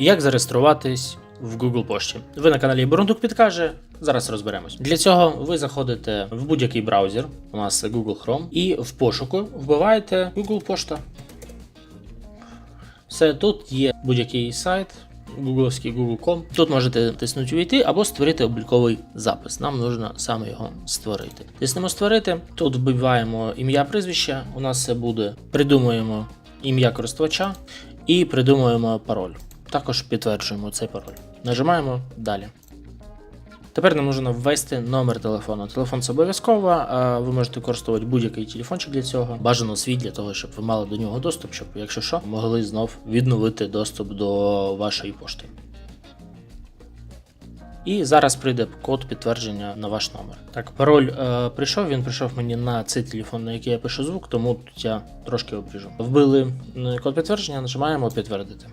Як зареєструватись в Google Пошті? Ви на каналі Бурундук підкаже. Зараз розберемось. Для цього ви заходите в будь-який браузер, у нас Google Chrome, і в пошуку вбиваєте Google Пошта. Все, тут є будь-який сайт, гугловський Google.com. Тут можете тиснути увійти або створити обліковий запис. Нам потрібно саме його створити. Тиснемо створити. Тут вбиваємо ім'я прізвище. У нас це буде. Придумуємо ім'я користувача і придумуємо пароль. Також підтверджуємо цей пароль. Нажимаємо далі. Тепер нам потрібно ввести номер телефону. Телефон це обов'язково. Ви можете використовувати будь-який телефончик для цього. Бажано свій для того, щоб ви мали до нього доступ, щоб, якщо що, могли знов відновити доступ до вашої пошти. І зараз прийде код підтвердження на ваш номер. Так, пароль е, прийшов, він прийшов мені на цей телефон, на який я пишу звук, тому тут я трошки обріжу. Вбили код підтвердження, нажимаємо підтвердити.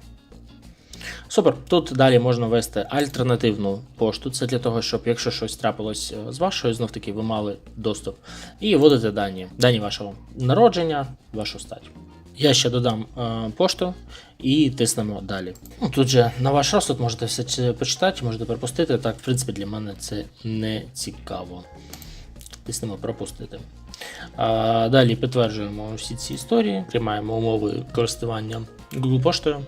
Супер. Тут далі можна ввести альтернативну пошту. Це для того, щоб якщо щось трапилось е, з вашою, знов таки ви мали доступ. І вводите дані, дані вашого народження, вашу стать. Я ще додам е, пошту і тиснемо далі. Ну, тут же на ваш розсуд можете все це почитати, можете пропустити. Так, в принципі, для мене це не цікаво. Тиснемо пропустити. А, далі підтверджуємо всі ці історії, приймаємо умови користування Google поштою.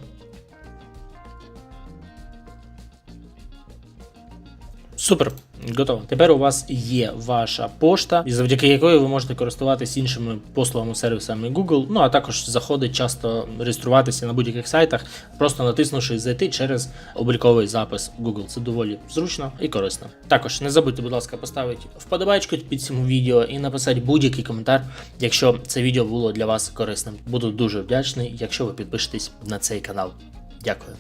Супер, готово. Тепер у вас є ваша пошта, і завдяки якої ви можете користуватись іншими послугами сервісами Google. Ну а також заходить часто реєструватися на будь-яких сайтах, просто натиснувши зайти через обліковий запис Google. Це доволі зручно і корисно. Також не забудьте, будь ласка, поставити вподобайку під цим відео і написати будь-який коментар, якщо це відео було для вас корисним. Буду дуже вдячний, якщо ви підпишетесь на цей канал. Дякую.